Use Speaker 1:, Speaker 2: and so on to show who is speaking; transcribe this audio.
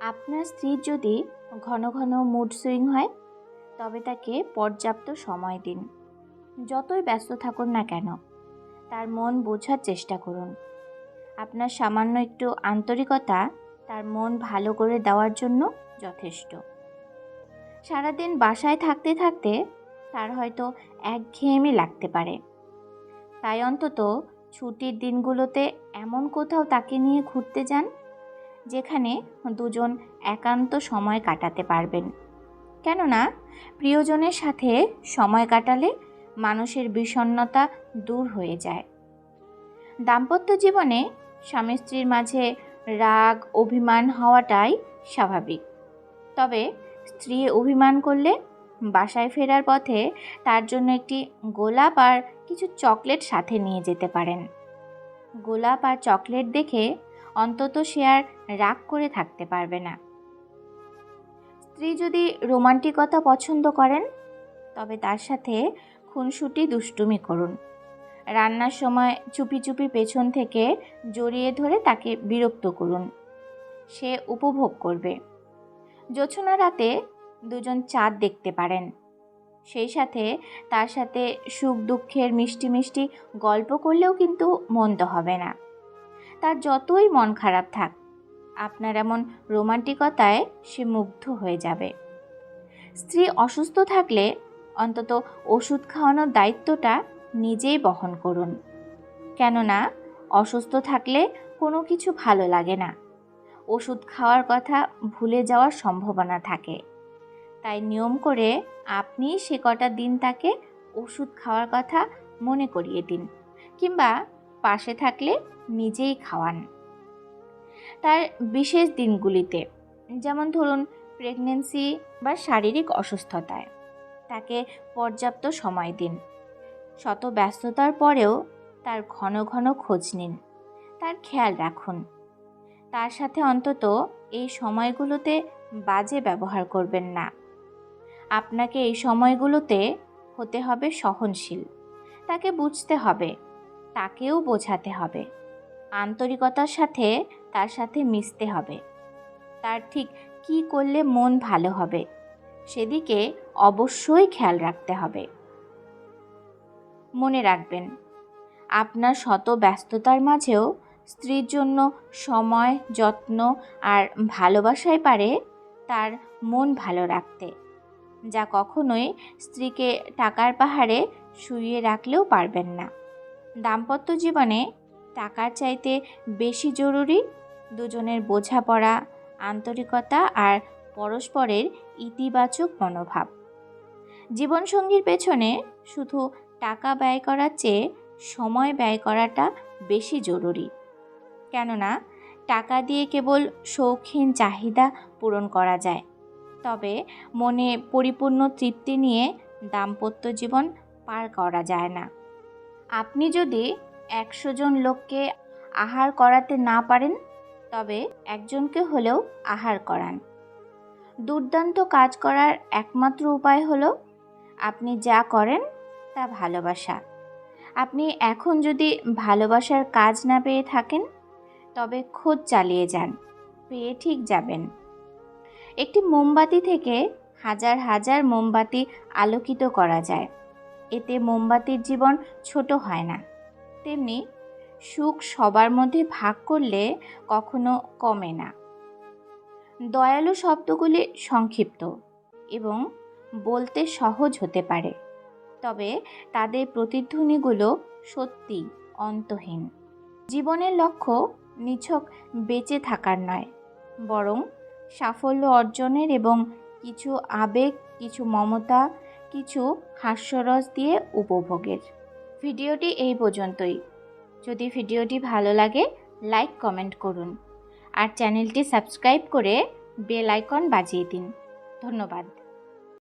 Speaker 1: আপনার স্ত্রীর যদি ঘন ঘন মুড সুইং হয়, তবে তাকে পর্যাপ্ত সময় দিন। যতই ব্যস্ত থাকুন না কেন, তার মন বোঝার চেষ্টা করুন। আপনার সামান্য একটু আন্তরিকতা তার মন ভালো করে দেওয়ার জন্য যথেষ্ট। সারাদিন বাসায় থাকতে থাকতে তার হয়তো একঘেয়েমি লাগতে পারে। তাই অন্তত ছুটির দিনগুলোতে এমন কোথাও তাকে নিয়ে ঘুরতে যান যেখানে দুজন একান্ত সময় কাটাতে পারবেন। কেননা, প্রিয়জনের সাথে সময় কাটালে মানুষের বিষণ্ণতা দূর হয়ে যায়। দাম্পত্য জীবনে স্বামী স্ত্রীর মাঝে রাগ, অভিমান হওয়াটাই স্বাভাবিক। তবে স্ত্রী অভিমান করলে বাসায় ফেরার পথে তার জন্য একটি গোলাপ আর কিছু চকলেট সাথে নিয়ে যেতে পারেন। গোলাপ আর চকলেট দেখে অন্তত সে আর রাগ করে থাকতে পারবে না। স্ত্রী যদি রোমান্টিকতা পছন্দ করেন, তবে তার সাথে খুনসুটি দুষ্টুমি করুন। রান্নার সময় চুপি চুপি পেছন থেকে জড়িয়ে ধরে তাকে বিরক্ত করুন। সে উপভোগ করবে। জোছনা রাতে দুজন চাঁদ দেখতে পারেন। সেই সাথে তার সাথে সুখ দুঃখের মিষ্টি মিষ্টি গল্প করলেও কিন্তু মন্দ হবে না। তার যতই মন খারাপ থাক, আপনার এমন রোমান্টিকতায় সে মুগ্ধ হয়ে যাবে। স্ত্রী অসুস্থ থাকলে অন্তত ওষুধ খাওয়ানোর দায়িত্বটা নিজেই বহন করুন। কেননা, অসুস্থ থাকলে কোনো কিছু ভালো লাগে না। ওষুধ খাওয়ার কথা ভুলে যাওয়ার সম্ভাবনা থাকে। তাই নিয়ম করে আপনি সে কটা দিন তাকে ওষুধ খাওয়ার কথা মনে করিয়ে দিন, কিংবা পাশে থাকলে নিজেই খাওয়ান। তার বিশেষ দিনগুলিতে, যেমন ধরুন প্রেগনেন্সি বা শারীরিক অসুস্থতায়, তাকে পর্যাপ্ত সময় দিন। শত ব্যস্ততার পরেও তার ঘন ঘন খোঁজ নিন, তার খেয়াল রাখুন। তার সাথে অন্তত এই সময়গুলোতে বাজে ব্যবহার করবেন না। আপনাকে এই সময়গুলোতে হতে হবে সহনশীল, তাকে বুঝতে হবে। তাকেও বোঝাতে হবে। আন্তরিকতার সাথে তার সাথে মিশতে হবে। তার ঠিক কি করলে মন ভালো হবে, সেদিকে অবশ্যই খেয়াল রাখতে হবে। মনে রাখবেন, আপনার শত ব্যস্ততার মাঝেও স্ত্রীর জন্য সময়, যত্ন আর ভালোবাসাই পারে তার মন ভালো রাখতে, যা কখনোই স্ত্রীকে টাকার পাহাড়ে শুইয়ে রাখলেও পারবেন না। দাম্পত্য জীবনে টাকার চাইতে বেশি জরুরি দুজনের বোঝাপড়া, আন্তরিকতা আর পরস্পরের ইতিবাচক মনোভাব। জীবনসঙ্গীর পেছনে শুধু টাকা ব্যয় করার চেয়ে সময় ব্যয় করাটা বেশি জরুরি। কেননা, টাকা দিয়ে কেবল শৌখিন চাহিদা পূরণ করা যায়। তবে মনে পরিপূর্ণ তৃপ্তি নিয়ে দাম্পত্য জীবন পার করা যায় না। আপনি যদি একশো জন লোককে আহার করাতে না পারেন, তবে একজনকে হলেও আহার করান। দুর্দান্ত কাজ করার একমাত্র উপায় হলো, আপনি যা করেন তা ভালোবাসা। আপনি এখন যদি ভালোবাসার কাজ না পেয়ে থাকেন, তবে খোঁজ চালিয়ে যান, পেয়ে ঠিক যাবেন। একটি মোমবাতি থেকে হাজার হাজার মোমবাতি আলোকিত করা যায়। এতে মোমবাতির জীবন ছোট হয় না। তেমনি সুখ সবার মধ্যে ভাগ করলে কখনো কমে না। দয়ালু শব্দগুলি সংক্ষিপ্ত এবং বলতে সহজ হতে পারে, তবে তাদের প্রতিধ্বনিগুলো সত্যি অন্তহীন। জীবনের লক্ষ্য নিছক বেঁচে থাকার নয়, বরং সাফল্য অর্জনের এবং কিছু আবেগ, কিছু মমতা কিছু হাস্যরস দিয়ে উপভোগের। ভিডিওটি এই পর্যন্তই। যদি ভিডিওটি ভালো লাগে, লাইক, কমেন্ট করুন। আর চ্যানেলটি সাবস্ক্রাইব করে বেল আইকন বাজিয়ে দিন। ধন্যবাদ।